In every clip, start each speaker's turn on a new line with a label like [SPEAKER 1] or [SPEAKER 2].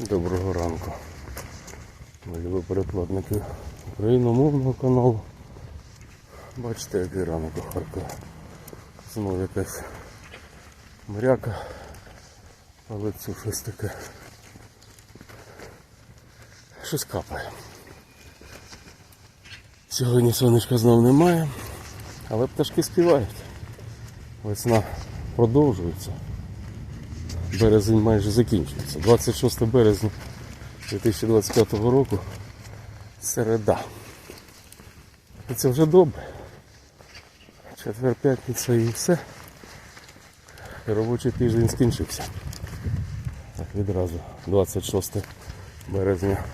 [SPEAKER 1] Доброго ранку. Мої перекладники україномовного каналу. Бачите, який ранок у Харкові. Знову якась мряка, але це щось таке. Щось капає. Сьогодні сонечка знов немає, але пташки співають. Весна продовжується. Березень майже закінчується. 26 березня 2025 року. Середа. І це вже добре. Четвер п'ятниця і все. І робочий тиждень скінчився. Так, відразу 26 березня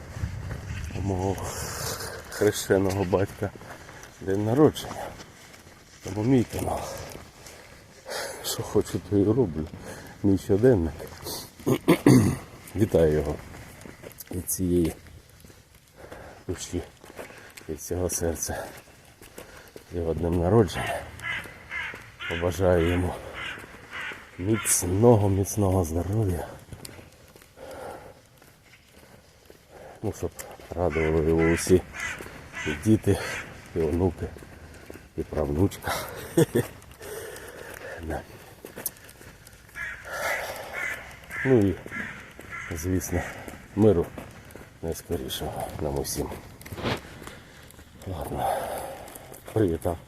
[SPEAKER 1] мого хрещеного батька день народження. Тому мій канал. Що хочу, то і роблю. Мій щоденник. Вітаю його від цієї душі, від цього серця. Його днем народження. Побажаю йому міцного, міцного здоров'я. Ну, щоб радували його усі і діти, і онуки, і правнучка. Ну і, звісно, миру найскорішого нам усім. Ладно, привітав,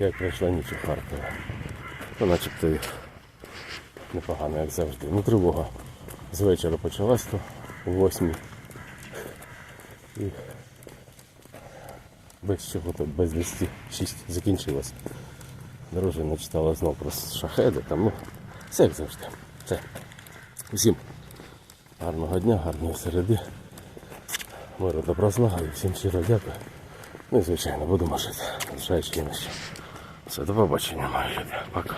[SPEAKER 1] як пройшла ніч у Харкові. То начебто і непогано, як завжди. Ну, тривога з вечора почалась, то о восьмій. І без чого то без 10 6 закінчилась. Дружина читала знов про шахеди, там, ну, все як завжди. Все. Усім гарного дня, гарної середи. Миру добра і всім щиро дякую. Ну і звичайно, будемо жити. Лишаючи ні на що. Все, до побачення, мої люди. Пока.